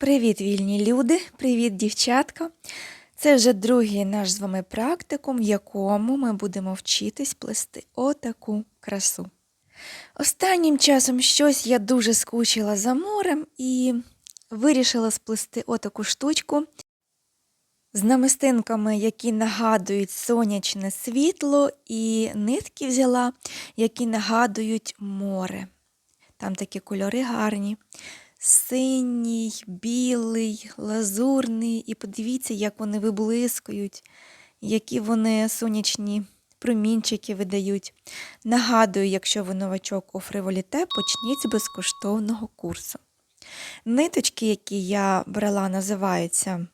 Привіт, вільні люди! Привіт, дівчатка! Це вже другий наш з вами практикум, в якому ми будемо вчитись плести отаку красу. Останнім часом щось я дуже скучила за морем і вирішила сплести отаку штучку з намистинками, які нагадують сонячне світло, і нитки взяла, які нагадують море. Там такі кольори гарні. Синій, білий, лазурний, і подивіться, як вони виблискують, які вони сонячні промінчики видають. Нагадую, якщо ви новачок у фриволіте, почніть з безкоштовного курсу. Ниточки, які я брала, називаються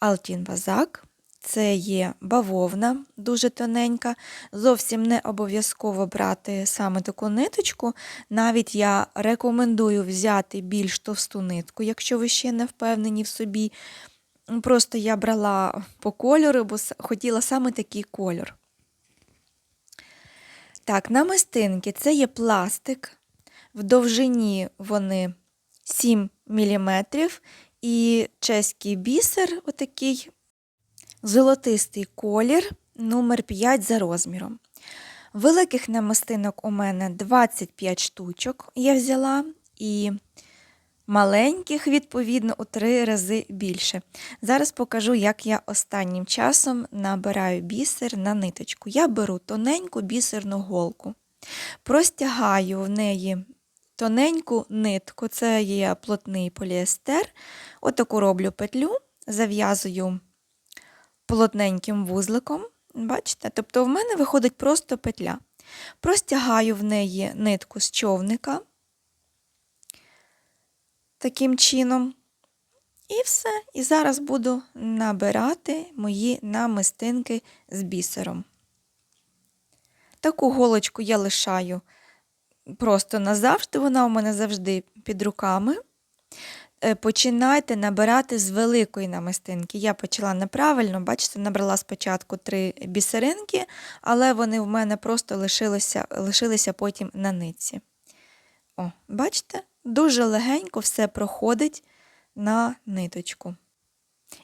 Алтін Базак. Це є бавовна, дуже тоненька. Зовсім не обов'язково брати саме таку ниточку. Навіть я рекомендую взяти більш товсту нитку, якщо ви ще не впевнені в собі. Просто я брала по кольору, бо хотіла саме такий кольор. Так, намистинки це є пластик. В довжині вони 7 мм. І чеський бісер, отакий золотистий колір номер 5 за розміром. Великих намистинок у мене 25 штучок я взяла, і маленьких, відповідно, у три рази більше. Зараз покажу, як я останнім часом набираю бісер на ниточку. Я беру тоненьку бісерну голку, простягаю в неї тоненьку нитку, це є плотний поліестер. Отаку роблю петлю, зав'язую плотненьким вузликом. Бачите? Тобто в мене виходить просто петля. Простягаю в неї нитку з човника таким чином. І все. І зараз буду набирати мої намистинки з бісером. Таку голочку я лишаю просто назавжди, вона у мене завжди під руками. Е, починайте набирати з великої намистинки. Я почала неправильно, бачите, набрала спочатку три бісеринки, але вони в мене просто лишилися лишилися потім на нитці. О, Бачите? Дуже легенько все проходить на ниточку.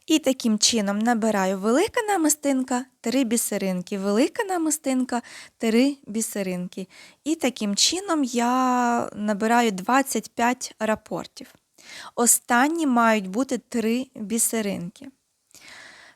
І таким чином набираю велика намистинка, три бісеринки, велика намистинка, три бісеринки. І таким чином я набираю 25 рапортів. Останні мають бути три бісеринки.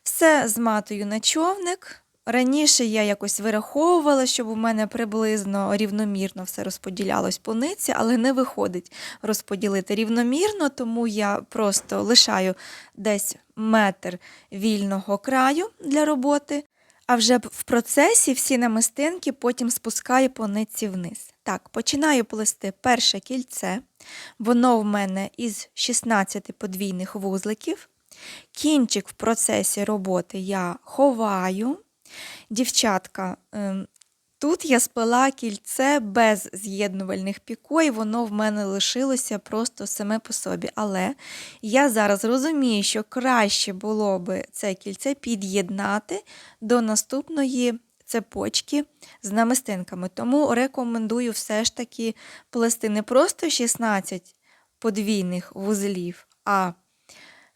Все зматую на човник. Раніше я якось вираховувала, щоб у мене приблизно рівномірно все розподілялось по ниці, але не виходить розподілити рівномірно, тому я просто лишаю десь метр вільного краю для роботи, а вже в процесі всі намистинки потім спускаю по нитці вниз. Так, починаю плести перше кільце, воно в мене із 16 подвійних вузликів. Кінчик в процесі роботи я ховаю. Дівчатка, ем, тут я спила кільце без з'єднувальних піко, і воно в мене лишилося просто саме по собі. Але я зараз розумію, що краще було би це кільце під'єднати до наступної цепочки з намистинками. Тому рекомендую все ж таки плести не просто 16 подвійних вузлів, а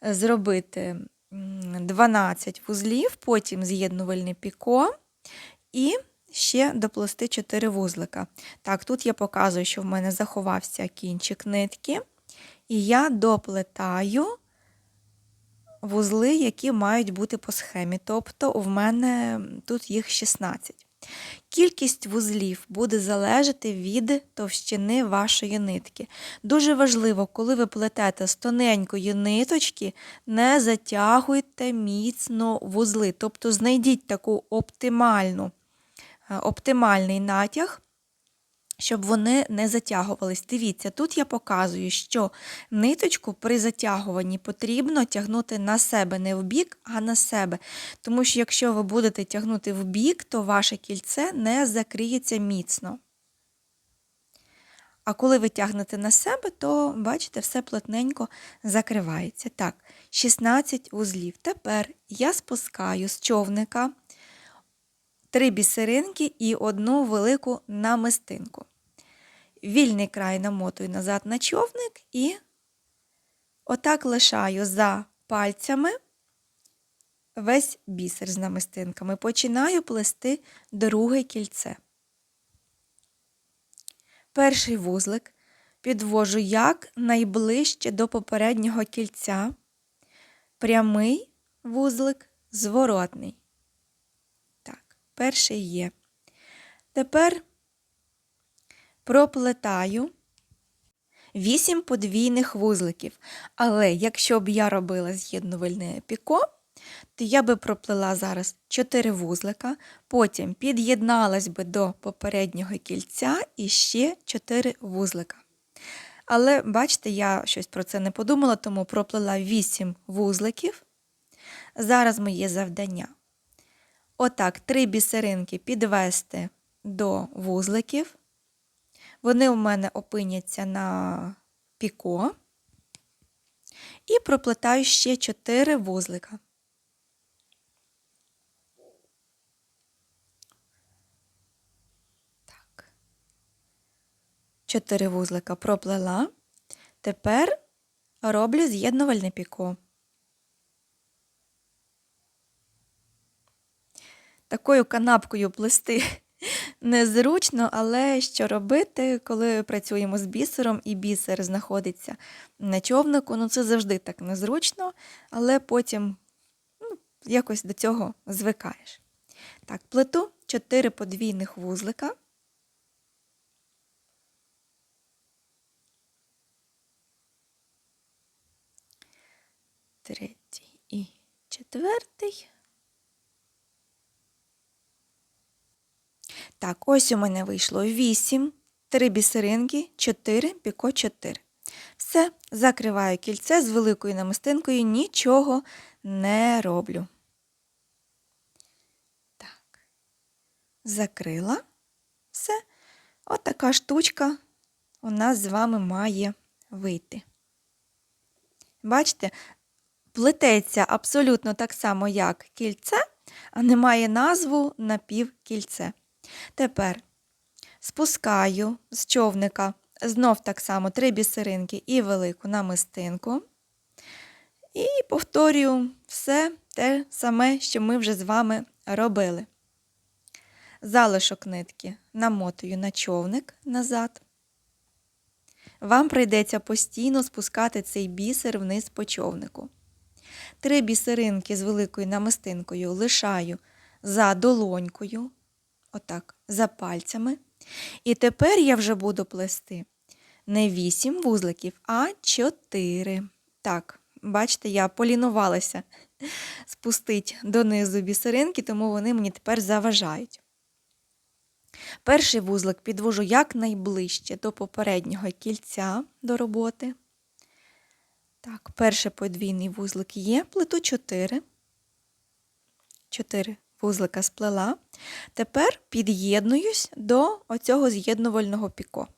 зробити 12 вузлів, потім з'єднувальне піко і ще доплести 4 вузлика. Так, тут я показую, що в мене заховався кінчик нитки, і я доплетаю вузли, які мають бути по схемі. Тобто, в мене тут їх 16. Кількість вузлів буде залежати від товщини вашої нитки. Дуже важливо, коли ви плетете з тоненької ниточки, не затягуйте міцно вузли. Тобто знайдіть таку оптимальну, оптимальний натяг щоб вони не затягувались. Дивіться, тут я показую, що ниточку при затягуванні потрібно тягнути на себе, не в бік, а на себе. Тому що якщо ви будете тягнути в бік, то ваше кільце не закриється міцно. А коли ви тягнете на себе, то, бачите, все плотненько закривається. Так, 16 вузлів. Тепер я спускаю з човника три бісеринки і одну велику намистинку. Вільний край намотую назад на човник і Отак лишаю за пальцями весь бісер з намистинками. Починаю плести друге кільце. Перший вузлик підвожу як найближче до попереднього кільця, прямий вузлик, зворотний. Перший є. Тепер проплетаю 8 подвійних вузликів. Але якщо б я робила з'єднувальне піко, то я би проплела зараз 4 вузлика, потім під'єдналась би до попереднього кільця і ще 4 вузлика. Але, бачите, я щось про це не подумала, тому проплела 8 вузликів. Зараз моє завдання. Отак, три бісеринки підвести до вузликів. Вони у мене опиняться на піко. І проплетаю ще 4 вузлика. Так. 4 вузлика проплела. Тепер роблю з'єднувальне піко. Такою канапкою плести незручно, але що робити, коли працюємо з бісером і бісер знаходиться на човнику, ну це завжди так незручно, але потім ну, якось до цього звикаєш. Так, плету 4 подвійних вузлика. Третій і четвертий. Так, ось у мене вийшло 8, 3 бісеринки, 4, піко 4. Все, закриваю кільце з великою намистинкою, нічого не роблю. Так, закрила. Все. От штучка у нас з вами має вийти. Бачите, плететься абсолютно так само, як кільце, а не має назву напівкільце. Тепер спускаю з човника знов так само три бісеринки і велику намистинку. І повторюю все те саме, що ми вже з вами робили. Залишок нитки намотую на човник назад. Вам прийдеться постійно спускати цей бісер вниз по човнику. Три бісеринки з великою намистинкою лишаю за долонькою отак, за пальцями. І тепер я вже буду плести не 8 вузликів, а 4. Так, бачите, я полінувалася спустити донизу бісеринки, тому вони мені тепер заважають. Перший вузлик підвожу якнайближче до попереднього кільця до роботи. Так, перший подвійний вузлик є, плету 4. 4 вузлика сплела. Тепер під'єднуюсь до оцього з'єднувального піко.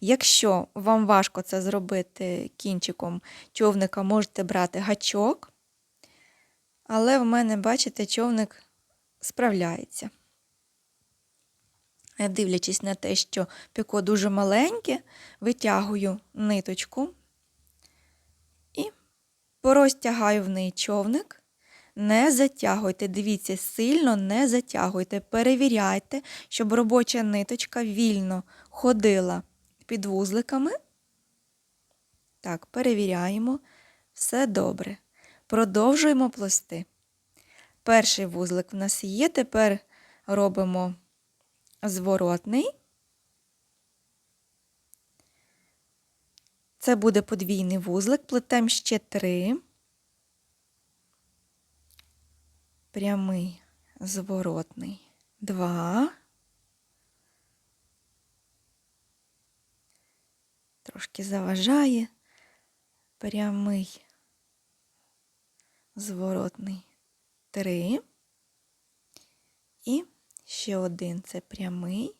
Якщо вам важко це зробити кінчиком човника, можете брати гачок, але в мене, бачите, човник справляється. Дивлячись на те, що піко дуже маленьке, витягую ниточку і порозтягаю в неї човник. Не затягуйте, дивіться, сильно не затягуйте, перевіряйте, щоб робоча ниточка вільно ходила під вузликами. Так, перевіряємо. Все добре. Продовжуємо плести. Перший вузлик в нас є, тепер робимо зворотний. Це буде подвійний вузлик, плетемо ще три. Прямий зворотний два. Трошки заважає прямий зворотний три. І ще один це прямий,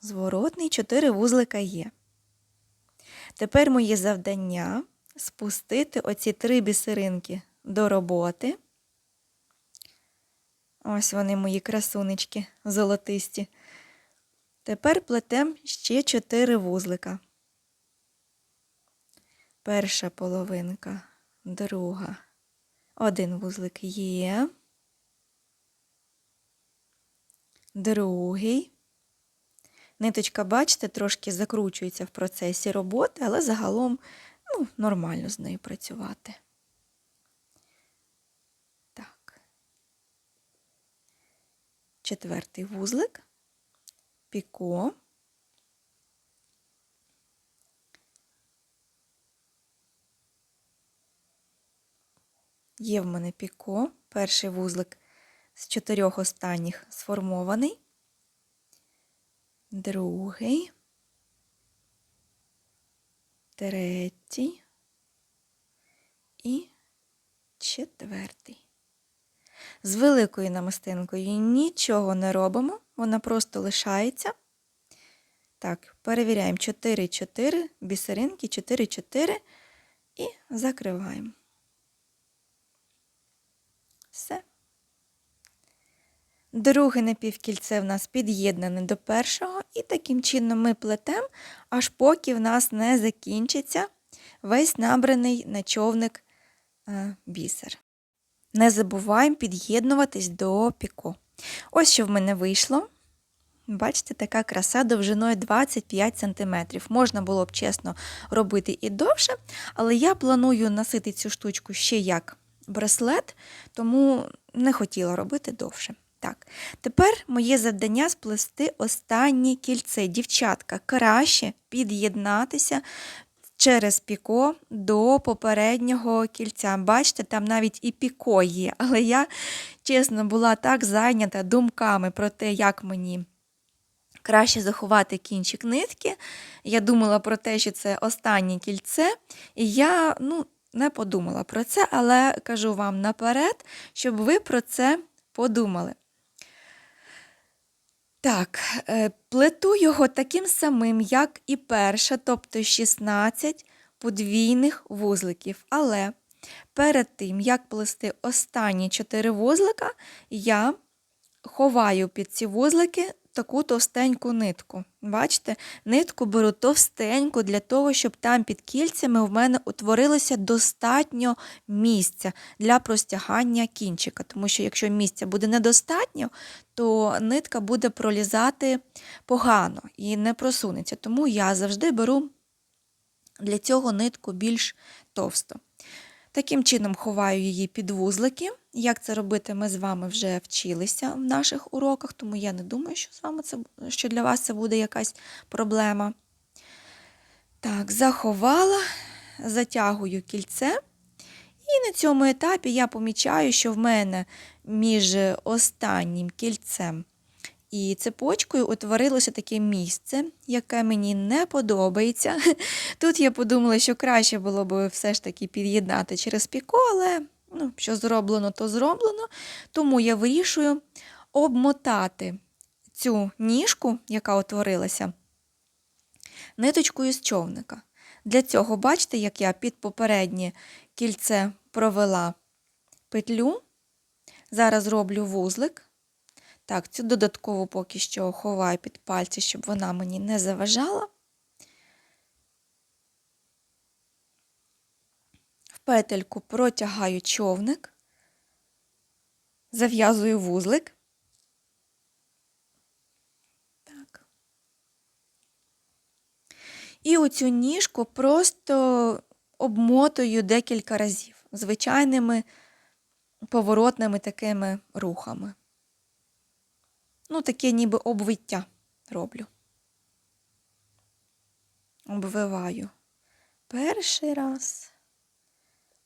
зворотний, чотири вузлика є. Тепер моє завдання спустити оці три бісеринки до роботи. Ось вони мої красунечки золотисті. Тепер плетем ще 4 вузлика. Перша половинка, друга. Один вузлик є. Другий. Ниточка, бачите, трошки закручується в процесі роботи, але загалом ну, нормально з нею працювати. Так. Четвертий вузлик. Піко. Є в мене піко, перший вузлик з чотирьох останніх сформований, другий, третій і четвертий. З великою намистинкою нічого не робимо, вона просто лишається. Так, перевіряємо 4, 4, бісеринки, 4, 4 і закриваємо. Все. Друге напівкільце в нас під'єднане до першого, і таким чином ми плетемо, аж поки в нас не закінчиться весь набраний на човник е, бісер. Не забуваємо під'єднуватись до піко. Ось що в мене вийшло. Бачите, така краса довжиною 25 см. Можна було б чесно робити і довше, але я планую носити цю штучку ще як браслет, тому не хотіла робити довше. Так, тепер моє завдання сплести останнє кільце. Дівчатка, краще під'єднатися через піко до попереднього кільця. Бачите, там навіть і піко є, але я, чесно, була так зайнята думками про те, як мені. Краще заховати кінчик нитки. Я думала про те, що це останнє кільце, і я ну, не подумала про це, але кажу вам наперед, щоб ви про це подумали. Так, е, плету його таким самим, як і перша, тобто 16 подвійних вузликів. Але перед тим, як плести останні 4 вузлика, я ховаю під ці вузлики таку товстеньку нитку. Бачите, нитку беру товстеньку для того, щоб там під кільцями в мене утворилося достатньо місця для простягання кінчика. Тому що якщо місця буде недостатньо, то нитка буде пролізати погано і не просунеться. Тому я завжди беру для цього нитку більш товсту. Таким чином ховаю її під вузлики. Як це робити, ми з вами вже вчилися в наших уроках, тому я не думаю, що з вами це, що для вас це буде якась проблема. Так, заховала, затягую кільце. І на цьому етапі я помічаю, що в мене між останнім кільцем і цепочкою утворилося таке місце, яке мені не подобається. Тут я подумала, що краще було б все ж таки під'єднати через піко, але ну, що зроблено, то зроблено. Тому я вирішую обмотати цю ніжку, яка утворилася, ниточкою з човника. Для цього, бачите, як я під попереднє кільце провела петлю. Зараз роблю вузлик. Так, цю додаткову поки що ховаю під пальці, щоб вона мені не заважала. В петельку протягаю човник, зав'язую вузлик. Так. І оцю ніжку просто обмотую декілька разів звичайними поворотними такими рухами. Ну, таке ніби обвиття роблю. Обвиваю перший раз,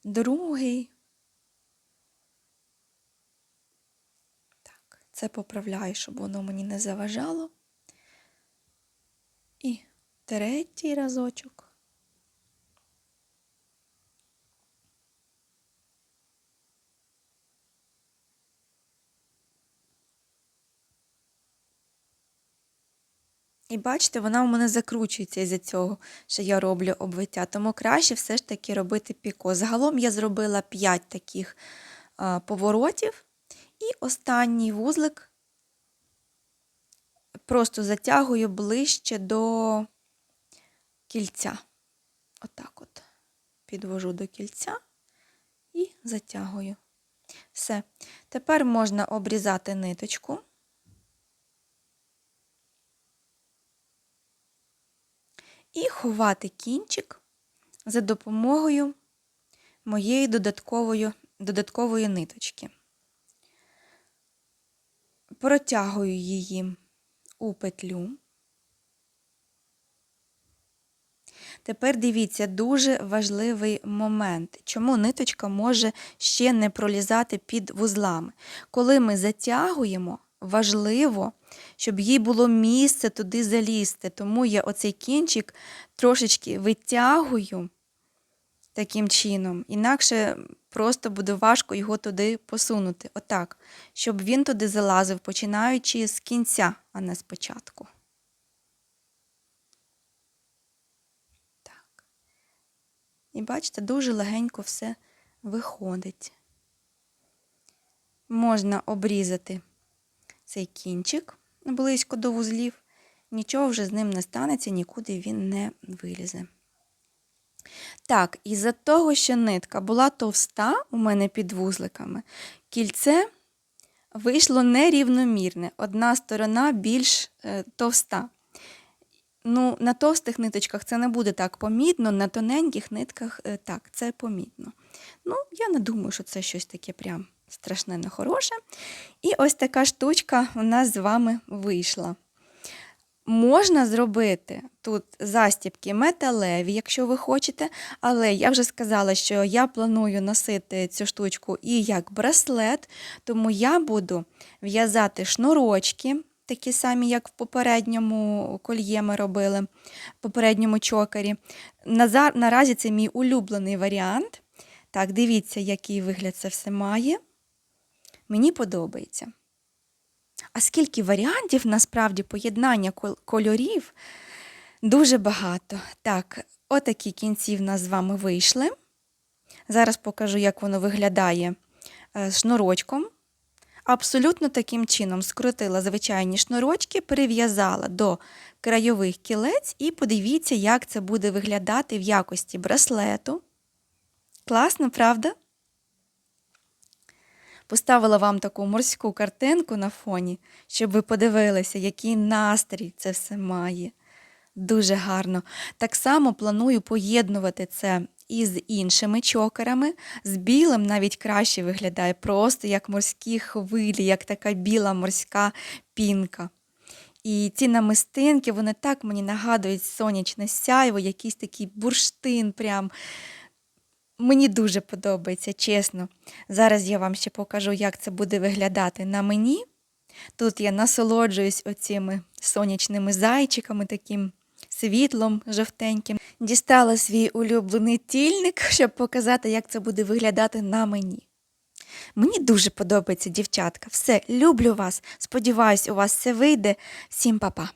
другий. Так, це поправляю, щоб воно мені не заважало. І третій разочок. І бачите, вона у мене закручується із-за цього, що я роблю обвиття. Тому краще все ж таки робити піко. Загалом я зробила 5 таких а, поворотів. І останній вузлик просто затягую ближче до кільця. Отак от. підвожу до кільця і затягую. Все. Тепер можна обрізати ниточку. І ховати кінчик за допомогою моєї додаткової, додаткової ниточки. Протягую її у петлю. Тепер дивіться, дуже важливий момент, чому ниточка може ще не пролізати під вузлами. Коли ми затягуємо, важливо, щоб їй було місце туди залізти. Тому я оцей кінчик трошечки витягую таким чином, інакше просто буде важко його туди посунути. Отак, щоб він туди залазив, починаючи з кінця, а не спочатку. Так. І бачите, дуже легенько все виходить. Можна обрізати цей кінчик близько до вузлів, нічого вже з ним не станеться, нікуди він не вилізе. Так, із-за того, що нитка була товста у мене під вузликами, кільце вийшло нерівномірне. Одна сторона більш е, товста. Ну, На товстих ниточках це не буде так помітно, на тоненьких нитках е, так, це помітно. Ну, я не думаю, що це щось таке прям страшне нехороше. І ось така штучка у нас з вами вийшла. Можна зробити тут застібки металеві, якщо ви хочете, але я вже сказала, що я планую носити цю штучку і як браслет, тому я буду в'язати шнурочки, такі самі, як в попередньому кольє ми робили, в попередньому чокері. Наразі це мій улюблений варіант. Так, дивіться, який вигляд це все має. Мені подобається. А скільки варіантів насправді поєднання кольорів дуже багато. Так, отакі кінці в нас з вами вийшли. Зараз покажу, як воно виглядає е, шнурочком. Абсолютно таким чином скрутила звичайні шнурочки, перев'язала до крайових кілець і подивіться, як це буде виглядати в якості браслету. Класно, правда? Поставила вам таку морську картинку на фоні, щоб ви подивилися, який настрій це все має. Дуже гарно. Так само планую поєднувати це із іншими чокерами. З білим навіть краще виглядає, просто як морські хвилі, як така біла морська пінка. І ці намистинки, вони так мені нагадують сонячне сяйво, якийсь такий бурштин. прям. Мені дуже подобається, чесно. Зараз я вам ще покажу, як це буде виглядати на мені. Тут я насолоджуюсь оціми сонячними зайчиками, таким світлом жовтеньким. Дістала свій улюблений тільник, щоб показати, як це буде виглядати на мені. Мені дуже подобається, дівчатка. Все, люблю вас. Сподіваюсь, у вас все вийде. Всім па-па.